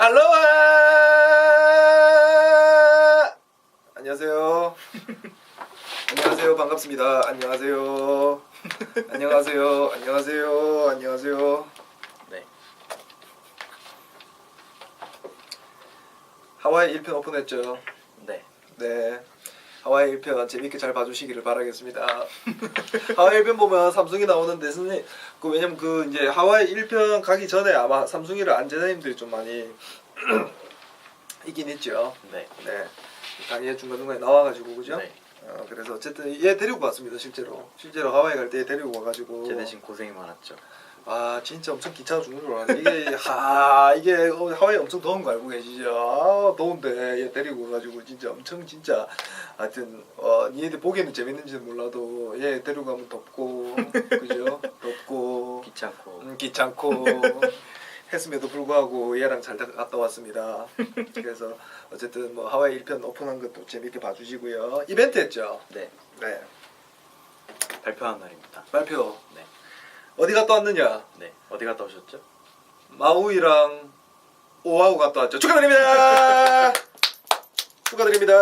알로하! 안녕하세요. 안녕하세요. 반갑습니다. 안녕하세요. 안녕하세요. 안녕하세요. 안녕하세요. 네. 하와이 1편 오픈했죠. 네. 네. 하와이 1편 재밌게 잘 봐주시기를 바라겠습니다. 하와이 1편 보면 삼성이 나오는데 선생님 그 왜냐면 그 이제 하와이 1편 가기 전에 아마 삼성이를 안제자님들이 좀 많이 있긴 있죠. 네. 네. 강의 중간중간에 나와가지고 그죠? 네. 어, 그래서 어쨌든 얘 데리고 왔습니다 실제로. 실제로 하와이 갈 때 데리고 와가지고. 제 대신 고생이 많았죠. 아 진짜 엄청 귀찮아 죽는 줄 알았는데 이게 하 이게 어, 하와이 엄청 더운 거 알고 계시죠? 아 더운데 얘 데리고 와가지고 진짜 엄청 진짜 하여튼 어 니네들 보기에는 재밌는지는 몰라도 얘 데리고 가면 덥고 그죠? 덥고 귀찮고. 음, 귀찮고 했음에도 불구하고 얘랑 잘 갔다 왔습니다. 그래서 어쨌든 뭐 하와이 1편 오픈한 것도 재밌게 봐주시고요. 이벤트 했죠? 네. 네. 발표한 날입니다. 발표 네. 어디 갔다 왔느냐? 네. 어디 갔다 오셨죠? 마우이랑 오하우 갔다 왔죠. 축하드립니다. 축하드립니다.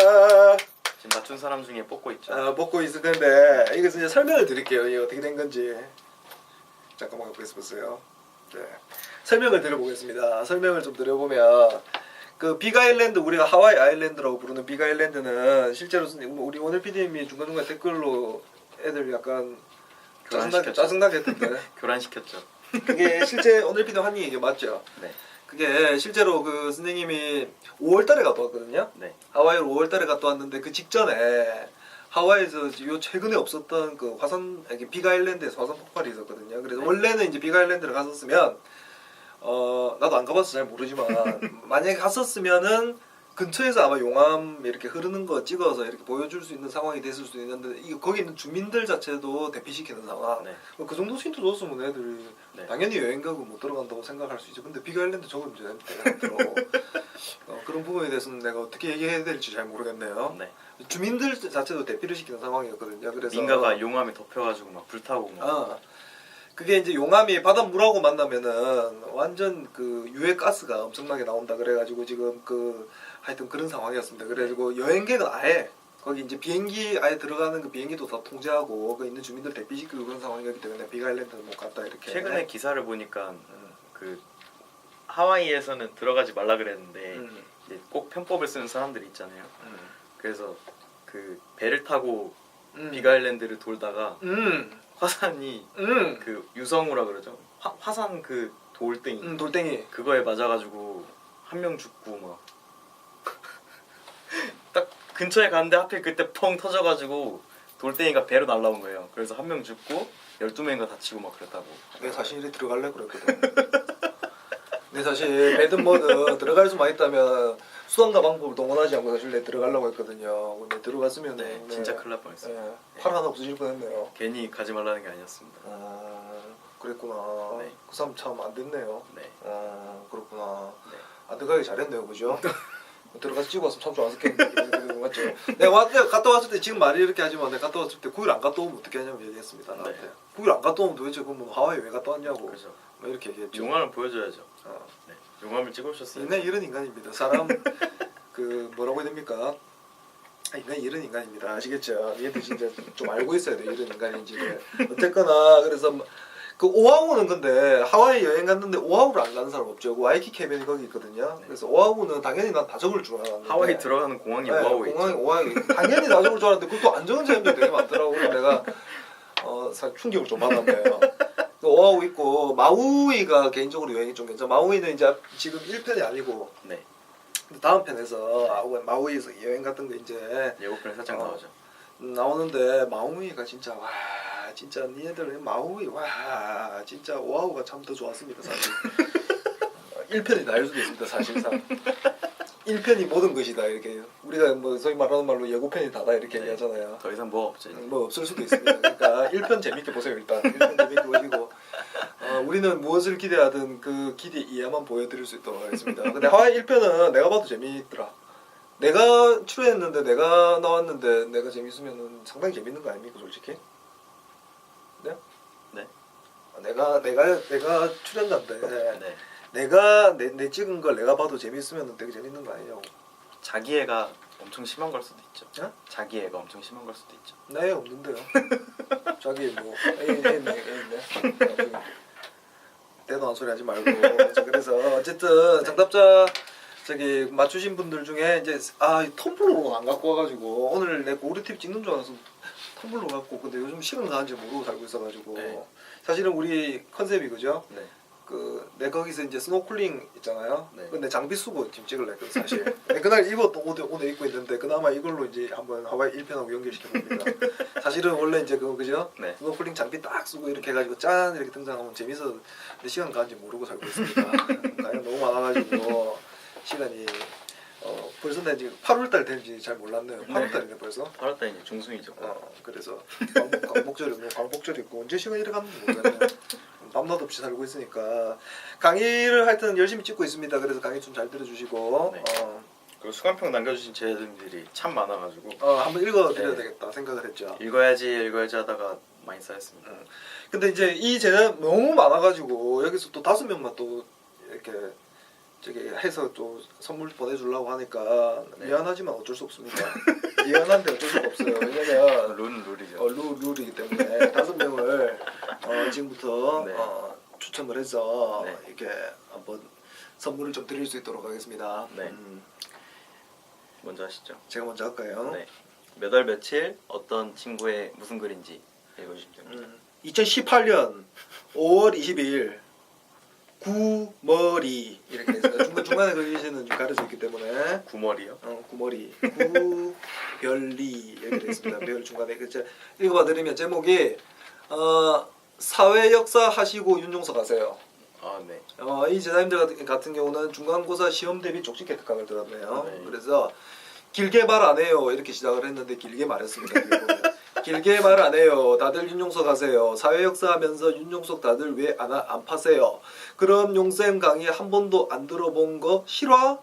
지금 맞춘 사람 중에 뽑고 있죠. 아, 먹고 있을 텐데 이거 이제 설명을 드릴게요. 이게 어떻게 된 건지 잠깐만 갖고 있어보세요. 네. 설명을 드려보겠습니다. 설명을 좀 드려보면 그 빅 아일랜드 우리가 하와이 아일랜드라고 부르는 빅 아일랜드는 실제로 우리 오늘 PD님이 중간중간 댓글로 애들 약간 짜증나게 했던데 교란시켰죠. 그게 실제 오늘 PD님 한 얘기 맞죠? 네. 그게 실제로 그 선생님이 5월달에 갔다 왔거든요. 네. 하와이로 5월달에 갔다 왔는데 그 직전에 하와이에서 요 최근에 없었던 그 화산 이게 빅아일랜드에서 화산 폭발이 있었거든요. 그래서 네. 원래는 이제 빅아일랜드를 갔었으면 어 나도 안 가봐서 잘 모르지만 만약에 갔었으면은 근처에서 아마 용암 이렇게 흐르는 거 찍어서 이렇게 보여줄 수 있는 상황이 됐을 수도 있는데 이거 거기 있는 주민들 자체도 대피시키는 상황. 네. 뭐그 정도 힌트 줬으면 애들이 네. 당연히 여행 가고 못 들어간다고 생각할 수 있죠. 근데 빅아일랜드 저건 이제 들어. 어, 그런 부분에 대해서는 내가 어떻게 얘기해야 될지 잘 모르겠네요. 네. 주민들 자체도 대피를 시키는 상황이었거든요. 그래서 민가가 용암에 덮여가지고 막 불타고 막. 아 그게 이제 용암이 바닷물하고 만나면은 완전 그 유해 가스가 엄청나게 나온다 그래가지고 지금 그 하여튼 그런 상황이었습니다. 그래가지고 여행객은 아예 거기 이제 비행기 아예 들어가는 그 비행기도 다 통제하고 그 있는 주민들 대피시키고 그런 상황이었기 때문에 빅아일랜드는 못 갔다 이렇게. 최근에 기사를 보니까 음, 그 하와이에서는 들어가지 말라 그랬는데 음, 이제 꼭 편법을 쓰는 사람들이 있잖아요. 음, 그래서 그 배를 타고 음. 빅아일랜드를 돌다가 음, 화산이 음, 그 유성우라 그러죠. 화, 화산 그 돌덩이 음, 돌덩이. 그거에 맞아가지고 한 명 죽고 막딱 근처에 갔는데 하필 그때 펑 터져가지고 돌덩이가 배로 날라온 거예요. 그래서 한 명 죽고 12명인가 다치고 막 그랬다고. 내 사실 들어갈래 그랬거든. 내 사실 배든 뭐든 들어갈 수만 있다면 수단과 방법을 동원하지 않고 사실 내 들어가려고 했거든요. 근데 들어갔으면 네, 진짜 큰일 날 뻔했어요. 예, 팔 하나 없어질 뻔했네요. 괜히 가지 말라는 게 아니었습니다. 아, 그랬구나. 네. 그 사람 참 안 됐네요. 네. 아, 그렇구나. 네. 안 들어가기 잘했네요, 그죠? 들어가서 찍고 왔으면 참 좋았겠는데 맞죠? 내가 왔, 내가 갔다 왔을 때 지금 말이 이렇게 하지만 내가 갔다 왔을 때 9일 안 갔다 오면 어떻게 하냐고 얘기했습니다. 나한테. 네. 9일 안 갔다 오면 도대체 그럼 뭐 하와이 왜 갔다 왔냐고 그래서 막 이렇게 얘기했죠. 용암을 보여줘야죠. 어. 네. 용암을 찍어주셨어요. 인간 이런 인간입니다. 사람 그 뭐라고 해야 됩니까? 아, 인간 이런 인간입니다. 아시겠죠? 얘들 진짜 좀 알고 있어야 돼 이런 인간인지를. 어쨌거나 그래서 뭐- 그 오아우는 근데 하와이 여행 갔는데 오아우를 안 가는 사람 없죠. 그 와이키키 해변이 거기 있거든요. 그래서 오아우는 당연히 난 다 적을 줄 알았는데. 하와이 들어가는 공항이 네, 오아우에 공항이 있죠. 오아우 당연히 다 적을 줄 알았는데 그것도 안 적은 사람들 되게 많더라고. 그래서 내가 어 사실 충격을 좀 받았네요. 그 오아우 있고 마우이가 개인적으로 여행이 좀 괜찮아. 마우이는 이제 지금 1편이 아니고 네. 다음 편에서 아우- 마우이에서 여행 같은 거 이제 예고편에 살짝 어. 나오죠. 나오는데 마우이가 진짜 와 진짜 니네들 마우이 와 진짜 오아우가 참 더 좋았습니다 사실. 1편이 나을 수도 있습니다 사실상. 1편이 모든 것이다 이렇게. 우리가 뭐 소위 말하는 말로 예고편이 다다 이렇게 네. 얘기하잖아요. 더 이상 뭐가 없죠. 뭐 없을 수도 있습니다. 그러니까 1편 재밌게 보세요 일단. 1편 재밌게 보시고. 어, 우리는 무엇을 기대하든 그 기대 이하만 보여드릴 수 있도록 하겠습니다. 근데 하와이 1편은 내가 봐도 재미있더라. 내가 출연했는데 내가 나왔는데 내가 재밌으면 상당히 재밌는 거 아닙니까 솔직히? 네? 네. 아, 내가 내가 내가 출연자인데 네. 내가 내, 내 찍은 걸 내가 봐도 재밌으면 되게 재밌는 거 아니냐고. 자기애가 엄청 심한 걸 수도 있죠. 어? 자기애가 엄청 심한 걸 수도 있죠. 나애 없는데요. 자기 뭐 애네 애네. 대도 한 소리 하지 말고. 자, 그래서 어쨌든 정답자 저기 맞추신 분들 중에 이제 아이 텀블러로 안 갖고 와가지고 오늘 내 고리 팁 찍는 줄 알아서 텀블러 갖고 근데 요즘 시간 가는지 모르고 살고 있어가지고 네. 사실은 우리 컨셉이 그죠? 네. 그내 거기서 이제 스노클링 있잖아요. 네. 근데 장비 쓰고 지금 찍을래 그 사실. 근데 그날 입었던 옷 오늘 입고 있는데 그나마 이걸로 이제 한번 하와이 1편하고 연결시켜 봅니다. 사실은 원래 이제 그 그죠? 네. 스노클링 장비 딱 쓰고 이렇게 해가지고 짠 이렇게 등장하면 재밌어. 근데 시간 가는지 모르고 살고 있습니다. 나이 너무 많아가지고 시간이 어 벌써 내 지금 8월달 된지 잘 몰랐네요. 8월달이네 벌써. 8월달 이제 중순이죠. 어 그래서 광복, 광복절 있고 광복절 있고 언제 시간 이래 갔는지 모르겠네. 밤낮 없이 살고 있으니까 강의를 하여튼 열심히 찍고 있습니다. 그래서 강의 좀 잘 들어주시고 네. 어, 그 수강평 남겨주신 제자님들이 참 많아가지고 어, 한번 읽어드려야 네. 되겠다 생각을 했죠. 읽어야지 읽어야지 하다가 많이 쌓였습니다. 음. 근데 이제 이 제자 너무 많아가지고 여기서 또 다섯 명만 또 이렇게 저기 해서 또 선물 보내주려고 하니까 네. 미안하지만 어쩔 수 없습니다. 미안한데 어쩔 수가 없어요. 왜냐면 룰은 룰이죠. 어, 룰, 룰이기 때문에 다섯 명을 어, 지금부터 네. 어, 추첨을 해서 네. 이렇게 한번 선물을 좀 드릴 수 있도록 하겠습니다. 네. 음, 먼저 하시죠. 제가 먼저 할까요? 네. 몇 월 며칠 어떤 친구의 무슨 글인지 읽어주시면 됩니다. 음, 2018년 5월 22일 구머리 이렇게 해서 중간 중간에 글씨는 가려져 있기 때문에 구머리요? 어, 구머리 구별리 이렇게 되어 있습니다. 별 중간에 그 제- 읽어봐 드리면 제목이 어, 사회 역사 하시고 윤종서 가세요. 아 네. 어, 이 제자님들 같은, 같은 경우는 중간고사 시험 대비 족집게 특강을 들었네요. 네. 그래서 길게 말 안 해요 이렇게 시작을 했는데 길게 말했습니다. 길게 말 안 해요. 다들 윤용석 가세요. 사회 역사 하면서 윤용석 다들 왜 안 안 파세요? 그럼 용쌤 강의 한 번도 안 들어본 거 실화?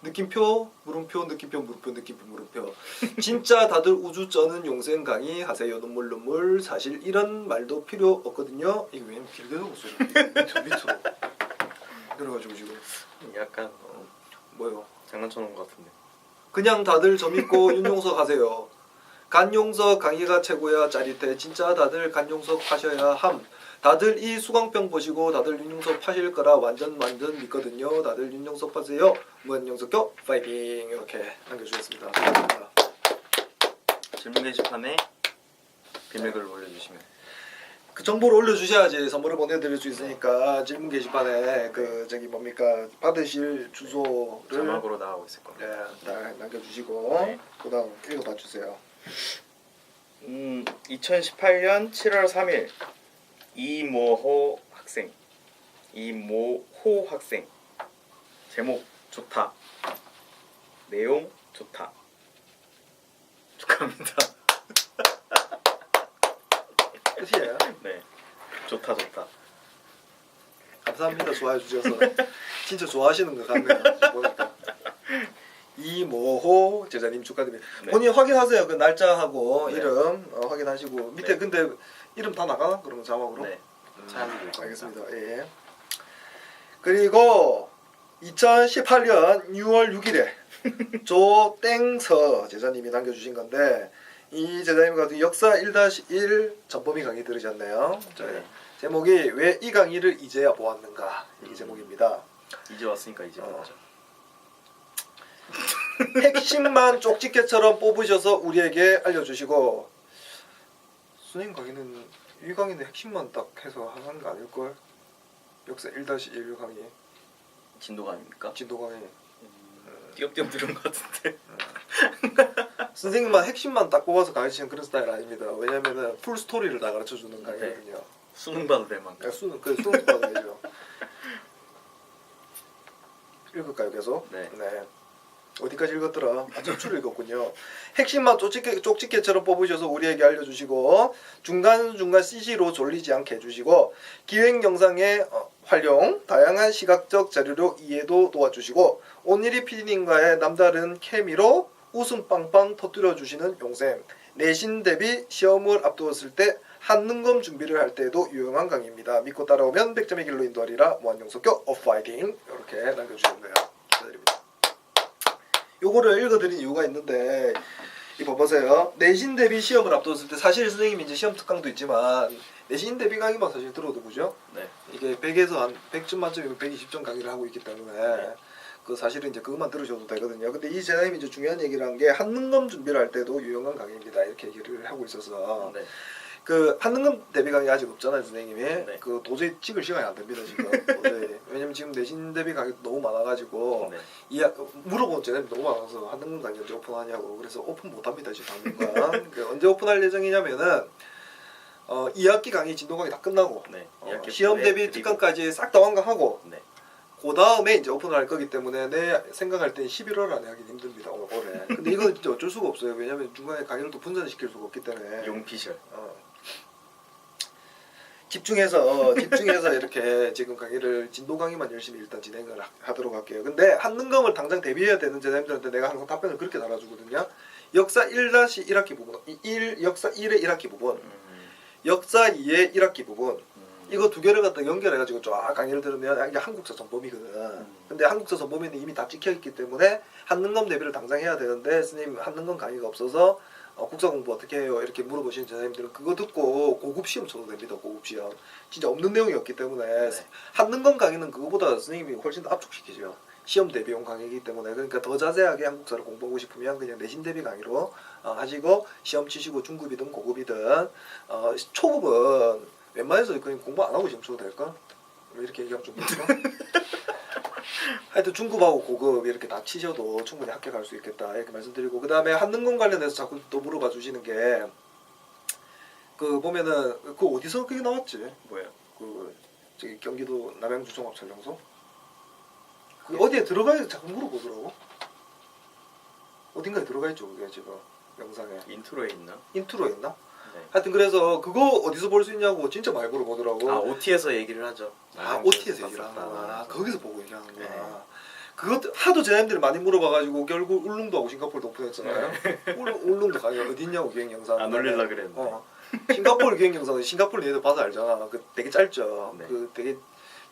느낌표? 물음표? 느낌표? 물음표? 느낌표? 물음표. 진짜 다들 우주 쩌는 용생 강의 하세요. 눈물 눈물. 사실 이런 말도 필요 없거든요. 이거 왜 길게 적었어요. 밑으로 밑으로. 그래가지고 지금. 약간 어, 뭐요? 장난쳐놓은 것 같은데. 그냥 다들 저 믿고 윤용석 하세요 간용석 강의가 최고야 짜릿해. 진짜 다들 간용석 하셔야 함. 다들 이 수강평 보시고 다들 윤용석 파실 거라 완전 완전 믿거든요. 다들 윤용석 파세요. 무한용석교 파이팅! 이렇게 남겨주셨습니다. 감사합니다. 질문 게시판에 비밀글을 올려주시면. 그 정보를 올려주셔야지 선물을 보내드릴 수 있으니까 질문 게시판에 그 저기 뭡니까 받으실 주소를 자막으로 나가고 있을 겁니다. 네, 다 남겨주시고 네. 그다음 읽어봐 주세요. 음, 2018년 7월 3일 이모호 학생 이모호 학생 제목 좋다 내용 좋다 축하합니다 끝이에요. 네 좋다 좋다 감사합니다. 좋아해 주셔서 진짜 좋아하시는 것 같네요. 보니까. 이모호 제자님 축하드립니다. 네. 본인 확인하세요. 그 날짜하고 네. 이름 어, 확인하시고 밑에 네. 근데 이름 다 나가나? 그러면 자막으로? 네 음, 참 알겠습니다. 예. 그리고 2018년 6월 6일에 조땡서 제자님이 남겨주신 건데 이 제자님 같은 역사 1-1 전범위 강의 들으셨네요. 자, 네. 제목이 왜 이 강의를 이제야 보았는가 이 제목입니다. 이제 왔으니까 이제 어. 보죠 핵심만 쪽집게처럼 뽑으셔서 우리에게 알려주시고 선생님 강의는 이 강의는 핵심만 딱 해서 하는 거 아닐걸? 역사 1-1 강의 진도가 아닙니까? 진도 강의 띄엄띄엄 들은 것 같은데 선생님만 핵심만 딱 뽑아서 가르치는 그런 스타일 아닙니다. 왜냐면은 풀 스토리를 다 가르쳐 주는 강의거든요. 수능 봐도 될 만큼 그러니까 수능 그 수능 받아야죠. 읽을까요 계속? 네. 어디까지 읽었더라? 아, 전출 읽었군요. 핵심만 쪽집게, 쪽집게처럼 뽑으셔서 우리에게 알려주시고 중간중간 CG로 졸리지 않게 해주시고 기획 영상의 어, 활용, 다양한 시각적 자료로 이해도 도와주시고 온일이 PD님과의 남다른 케미로 웃음 빵빵 터뜨려 주시는 용쌤 내신 대비 시험을 앞두었을 때 한능검 준비를 할 때도 유용한 강의입니다. 믿고 따라오면 100점의 길로 인도하리라 무한용속교 오프 파이팅 이렇게 남겨주셨네요. 요거를 읽어드린 이유가 있는데 이거 보세요. 내신 대비 시험을 앞뒀을 때 사실 선생님이 이제 시험 특강도 있지만 내신 대비 강의만 사실 들어도 그죠? 네. 이게 100에서 한 100점 만점이면 120점 강의를 하고 있기 때문에 네. 그 사실은 이제 그것만 들으셔도 되거든요. 근데 이 제자님이 이제 중요한 얘기를 한 게 한능검 준비를 할 때도 유용한 강의입니다. 이렇게 얘기를 하고 있어서 네. 그 한능검 대비 강의 아직 없잖아요, 선생님이. 네. 그 도저히 찍을 시간이 안 됩니다 지금. 왜냐면 지금 내신 대비 강의 너무 많아가지고 네. 이 물어본 제자님 너무 많아서 강의 언제 오픈하냐고 그래서 오픈 못합니다 지금 당분간. 그 언제 오픈할 예정이냐면은 어 2학기 강의 진도 강의 다 끝나고 네. 어, 시험 대비. 특강까지 싹 다 완강하고 네. 그 다음에 이제 오픈을 할 거기 때문에 내 생각할 때 11월 안에 하긴 힘듭니다 올- 올해. 근데 이건 진짜 어쩔 수가 없어요. 왜냐면 중간에 강의를 또 분산시킬 수가 없기 때문에. 용피셜. 어. 집중해서 집중해서 이렇게 지금 강의를 진도 강의만 열심히 일단 진행을 하- 하도록 할게요. 근데 한능검을 당장 대비해야 되는 제자님들한테 내가 항상 답변을 그렇게 달아주거든요. 역사 1-1학기 부분, 1 역사 1의 1학기 부분, 음, 역사 2의 1학기 부분, 음. 이거 두 개를 갖다 연결해가지고 쫙 강의를 들으면 이게 한국사 전범이거든. 근데 한국사 전범에는 이미 다 찍혀 있기 때문에 한능검 대비를 당장 해야 되는데 스님 한능검 강의가 없어서 어, 국사 공부 어떻게 해요? 이렇게 물어보시는 제자님들은 그거 듣고 고급 시험 쳐도 됩니다. 고급 시험. 진짜 없는 내용이었기 때문에 네. 한능검 강의는 그거보다 스님이 훨씬 더 압축시키죠. 시험 대비용 강의이기 때문에 그러니까 더 자세하게 한국사를 공부하고 싶으면 그냥 내신 대비 강의로 어, 하시고 시험 치시고 중급이든 고급이든 어, 초급은 웬만해서 그냥 공부 안 하고 시험 쳐도 될까? 왜 이렇게 얘기하면 좀 그럴까? 하여튼 중급하고 고급 이렇게 다 치셔도 충분히 합격할 수 있겠다 이렇게 말씀드리고 그 다음에 한능공 관련해서 자꾸 또 물어봐 주시는 게 그 보면은 그 어디서 그게 나왔지? 뭐예요? 그 저기 경기도 남양주 종합촬영소 그 어디에 들어가야 자꾸 물어보더라고 어딘가에 들어가 있죠 그게 지금 영상에 인트로에 있나? 인트로에 있나? 네. 하여튼 그래서 그거 어디서 볼 수 있냐고 진짜 많이 물어보더라고 아 OT에서 얘기를 하죠. 아 OT에서 얘기를 하는 거야 봤었다. 거기서 보고 얘기하는 거야 네. 그것 하도 제자님들이 많이 물어봐가지고 결국 울릉도 하고 싱가포르도 오픈했잖아요 울, 울릉도 가요 어딨냐고 기획 영상 네. 안 올리려 그랬는데. 어. 싱가포르 기획 영상은 싱가포르 얘들 봐서 알잖아 그 되게 짧죠 네. 그 되게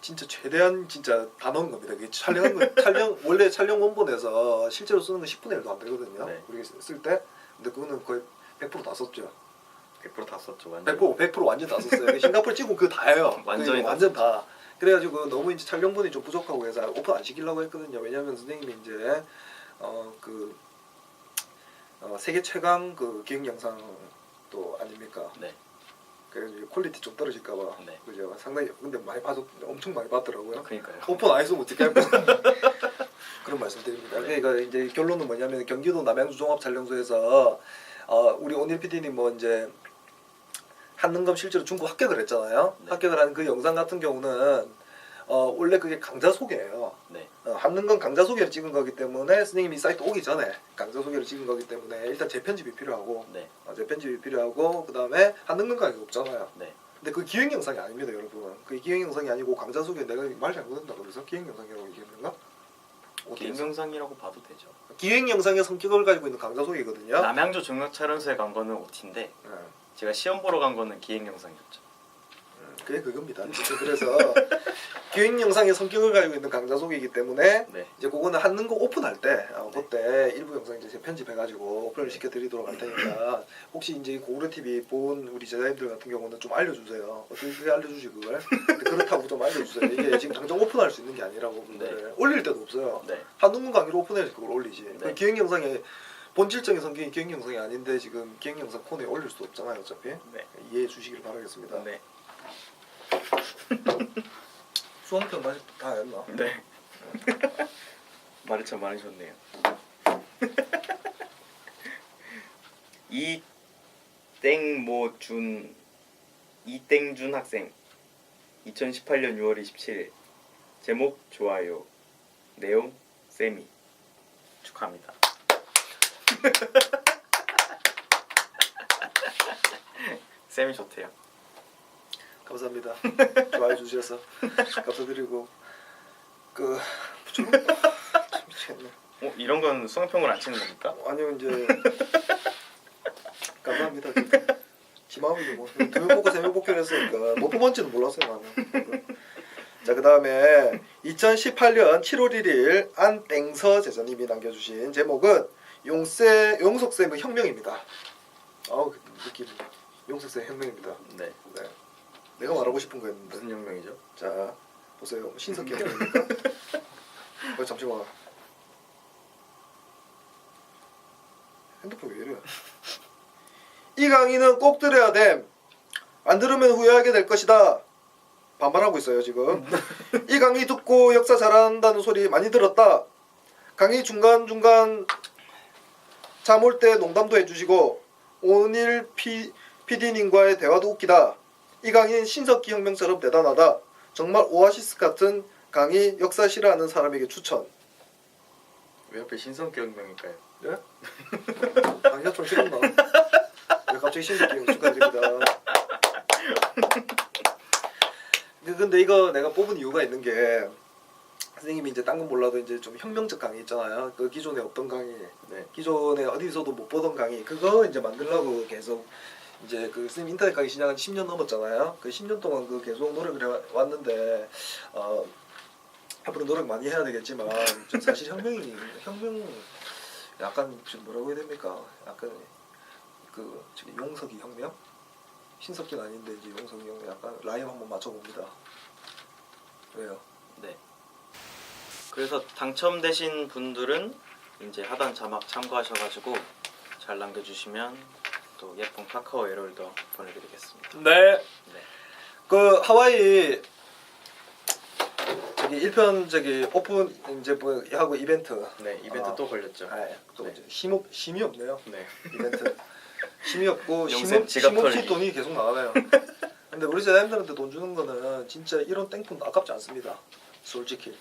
진짜 최대한 진짜 다 넣은 겁니다 그게 촬영한 거 촬영 원래 촬영 원본에서 실제로 쓰는 건 10분의 1도 안 되거든요 네. 우리가 쓸때 근데 그거는 거의 100%다 썼죠 100%다 썼죠 완전. 100% 100% 완전 다 썼어요. 싱가포르 찍고 그거 다예요. 완전히 그게 다 완전 다. 그래가지고 너무 이제 촬영분이 좀 부족하고 해서 오픈 안 시키려고 했거든요. 왜냐하면 선생님이 이제 어그 어, 세계 최강 그 기획 영상 또 아닙니까? 네. 그래서 퀄리티 좀 떨어질까봐 네. 그죠? 상당히 근데 많이 봐줬 엄청 많이 봤더라고요. 그러니까요. 오픈 안 했으면 어떻게 할 거야? 그런 말씀드립니다. 네. 그러니까 이제 결론은 뭐냐면 경기도 남양주 종합촬영소에서 어, 우리 오닐 PD님 뭐 이제 한능검 실제로 중국 합격을 했잖아요. 네. 합격을 한 그 영상 같은 경우는 어, 원래 그게 강좌 소개예요. 네. 어, 한능검 강좌 소개를 찍은 거기 때문에 선생님이 사이트 오기 전에 강좌 소개를 찍은 거기 때문에 일단 재편집이 필요하고 네. 어, 재편집이 필요하고 그 다음에 한능검 강의가 없잖아요. 네. 근데 그 기획 영상이 아닙니다, 여러분. 그 기획 영상이 아니고 강좌 소개 내가 말 잘못했나 그래서 기획 영상이라고 얘기했는가? 해서? 영상이라고 봐도 되죠. 기획 영상의 성격을 가지고 있는 강좌 소개거든요. 남양주 종합 촬영소에 간 거는 OT인데 네. 제가 시험 보러 간 거는 기획 영상이었죠. 음, 그게 그겁니다. 그래서 기획 영상의 성격을 가지고 있는 강좌 소개이기 때문에 네. 이제 그거는 한능고 오픈할 때 어, 네. 그때 일부 영상 이제 편집해가지고 오픈을 시켜드리도록 할 테니까 혹시 이제 고구려 TV 본 우리 제자님들 같은 경우는 좀 알려주세요. 어떻게 알려주시 그걸? 근데 그렇다고 좀 알려주세요. 이게 지금 당장 오픈할 수 있는 게 아니라고 그거를 올릴 때도 없어요. 네. 한능군 강의로 오픈해서 그걸 올리지. 네. 그 기획 영상에 본질적인 성격이 기획 영상이 아닌데 지금 기획 영상 코너에 올릴 수도 없잖아요, 어차피. 네. 이해해 주시길 바라겠습니다. 네. 수험평 많이 다 했나? 네. 말을 참 많으셨네요. 이땡모준 이땡준 학생 2018년 6월 27일 제목 좋아요 내용 세미 축하합니다. 쌤이 좋대요. 감사합니다. 좋아해 주셔서 감사드리고 그 좀, 참 미치겠네. 어 이런 건 수강평을 안 치는 겁니까? 아니요 이제 감사합니다. 지만 마음이지 뭐두명 뽑고 세명 뽑기로 했으니까 못 뽑은지는 몰랐어요 나는. 자 그다음에 2018년 7월 1일 안땡서 제자님이 남겨주신 제목은 용세 용석쌤의 혁명입니다. 아우 그 느낌 용석쌤 혁명입니다. 네. 네. 내가 말하고 싶은 거였는데. 무슨 혁명이죠? 자 보세요 신석기 혁명입니까? 어 잠시만 핸드폰 왜 이래? 이 강의는 꼭 들어야 됨. 안 들으면 후회하게 될 것이다. 반발하고 있어요 지금. 이 강의 듣고 역사 잘한다는 소리 많이 들었다. 강의 중간 중간 잠 올 때 농담도 해주시고 오늘 피 PD님과의 대화도 웃기다. 이 강의는 신석기 혁명처럼 대단하다. 정말 오아시스 같은 강의 역사 싫어하는 사람에게 추천. 왜 하필 신성기 혁명일까요? 네? 강의가 좀 싫었나? 왜 갑자기 신석기 혁명 축하드립니다. 그- 근데 이거 내가 뽑은 이유가 있는 게 선생님이 이제 딴 건 몰라도 이제 좀 혁명적 강의 있잖아요. 그 기존에 없던 강의, 네. 기존에 어디서도 못 보던 강의 그거 이제 만들려고 계속 이제 그 선생님 인터넷 강의 시작한 지 10년 넘었잖아요. 그 10년 동안 그 계속 노력을 해 왔는데 어 앞으로 노력 많이 해야 되겠지만 좀 사실 혁명이 혁명 약간 좀 뭐라고 해야 됩니까? 약간 그 저기 용석이 혁명? 신석기는 아닌데 이제 용석이 혁명 약간 라임 한번 맞춰봅니다. 왜요? 네. 그래서 당첨되신 분들은 이제 하단 자막 참고하셔가지고 잘 남겨주시면 또 예쁜 카카오 에롤도 보내드리겠습니다. 네. 네. 그 하와이 저기 1편 저기 오픈 이제 뭐 하고 이벤트 네 이벤트 아. 또 걸렸죠. 아, 또 네. 힘없 힘이 없네요 네. 이벤트 힘이 없고 영생 힘없 지갑 힘없이 털기. 돈이 계속 나가네요 근데 우리 제자님들한테 돈 주는 거는 진짜 이런 땡폰 아깝지 않습니다 솔직히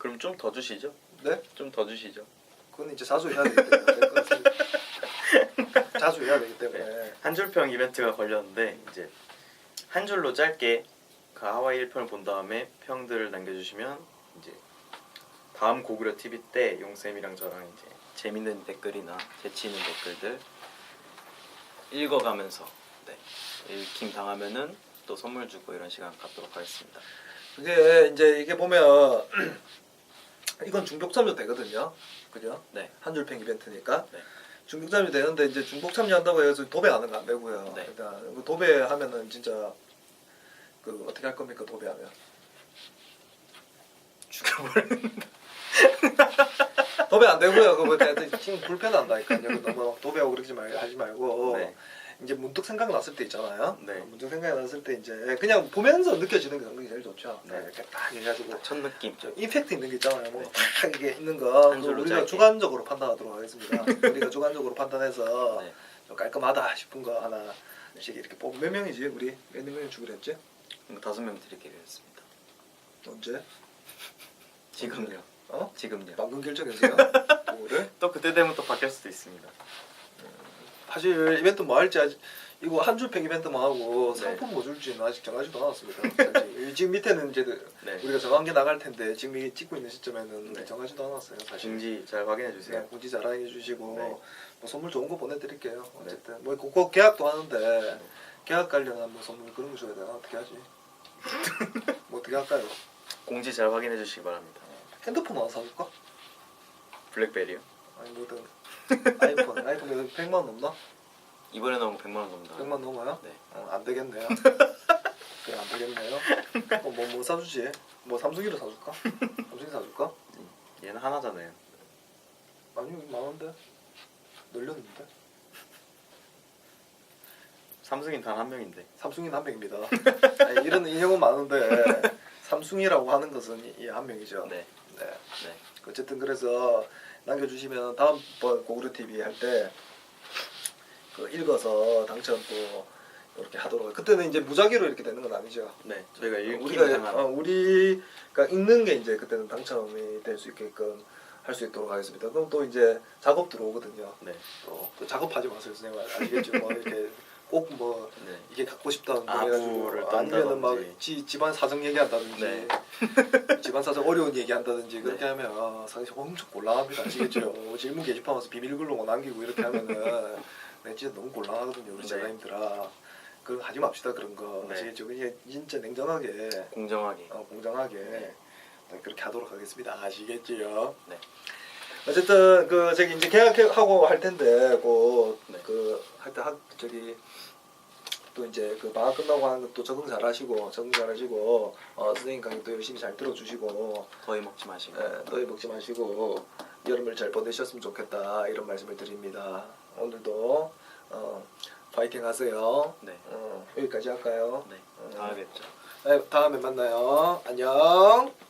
그럼 좀 더 주시죠. 네 좀 더 주시죠. 그건 이제 자주 해야 되기 때문에 자주 해야 되기 때문에 한 줄평 이벤트가 걸렸는데 이제 한 줄로 짧게 그 하와이 1편을 본 다음에 평들을 남겨주시면 이제 다음 고구려 TV 때 용쌤이랑 저랑 이제 재밌는 댓글이나 재치 있는 댓글들 읽어가면서 네 읽힘 당하면은 또 선물 주고 이런 시간 갖도록 하겠습니다. 그게 이제 이게 보면 이건 중복 참여 되거든요 그죠 네. 한 줄평 이벤트니까 네. 중복 참여 되는데 이제 중복 참여한다고 해서 도배하는 거안 되고요. 네. 일단 그 도배하면은 진짜 그 어떻게 할 겁니까 도배하면? 죽여버리는 도배 안 되고요. 그거 그냥 지금 불편한다니까요. 그 너무 도배하고 그러지 말 하지 말고 네. 이제 문득 생각 났을 때 있잖아요. 네. 문득 생각 났을 때 이제 그냥 보면서 느껴지는 게 상당히 제일 좋죠. 네. 이렇게 딱 해가지고 첫 느낌. 좀 임팩트 있는 게 있잖아요. 뭔가 딱 이게 있는 거한 줄로 우리가 짧게. 주관적으로 판단하도록 하겠습니다. 우리가 주관적으로 판단해서 네. 좀 깔끔하다 싶은 거 하나씩 이렇게 뽑. 몇 명이지 우리 몇 명이 주기로 했지? 이거 다섯 명 드리기로 했습니다. 언제? 지금요. 어? 지금요. 방금 결정했어요. 뭐를? 또 그때 되면 또 바뀔 수도 있습니다. 사실 이벤트 뭐 할지 아직 이거 한 줄평 이벤트만 하고 네. 상품 뭐 줄지는 아직 정하지도 않았습니다. 사실. 지금 밑에는 이제 네. 우리가 정한 게 나갈 텐데 지금 이 찍고 있는 시점에는 네. 정하지도 않았어요. 사실. 중지 잘 확인해 네, 주세요. 공지 잘 알려주시고 네. 뭐 선물 좋은 거 보내드릴게요. 어쨌든 뭐 그, 그 계약도 하는데 계약 관련한 뭐 선물 그런 거 줘야 되나 어떻게 하지? 뭐 어떻게 할까요? 공지 잘 확인해 주시기 바랍니다. 핸드폰 하나 사줄까? 블랙베리요. 아니 뭐든 아이폰 아이폰 100만 원 넘나? 이번에 거 100만 원 넘다. 100만 넘어요? 네. 어, 안 되겠네요. 그래 안 되겠네요. 어, 뭐, 뭐 사주지? 뭐 삼성이로 사줄까? 삼성이 사줄까? 얘는 하나잖아요. 아니 많은데 늘렸는데 삼성인 단 한 명인데. 삼성이 한 명입니다. 아니, 이런 인형은 많은데 삼성이라고 하는 것은 이 한 명이죠. 네. 네. 네. 어쨌든 그래서 남겨주시면 다음번 고구려 TV 할 때 그 읽어서 당첨 또 이렇게 하도록. 그때는 이제 무작위로 이렇게 되는 건 아니죠. 네. 저희가 우리가 어, 우리가 읽는 게 이제 그때는 당첨이 될 수 있게끔 할 수 있도록 하겠습니다. 그럼 또 이제 작업 들어오거든요. 네. 또, 또 작업하지 마세요, 선생님 아시겠죠? 뭐 이렇게 꼭 뭐 네. 이게 갖고 싶다는 거 아부를 해가지고 아니면은 막 떤다든지. 지, 집안 사정 얘기한다든지 네. 집안 사정 어려운 얘기한다든지 그렇게 네. 하면 사실 엄청 곤란합니다 아시겠죠 질문 게시판에서 비밀글로 뭐 남기고 이렇게 하면은 내 진짜 너무 곤란하거든요 우리 네. 작가님들아. 그런 거 하지 맙시다 그런 거. 네. 아시겠죠? 그냥 진짜 냉정하게 공정하게. 어, 공정하게 네. 네, 그렇게 하도록 하겠습니다. 아시겠지요? 네. 어쨌든 그 저기 이제 계약하고 할 텐데 네. 그 하여튼 학 저기 또 이제 그 방학 끝나고 하는 것도 적응 잘 하시고 적응 잘 하시고 어, 선생님 강의도 열심히 잘 들어주시고 더위 먹지 마시고. 예, 너희 먹지 마시고 여름을 잘 보내셨으면 좋겠다 이런 말씀을 드립니다. 오늘도 어, 파이팅 하세요. 네. 어, 여기까지 할까요? 네. 어. 다음에 뵙죠. 네, 다음에 만나요. 안녕.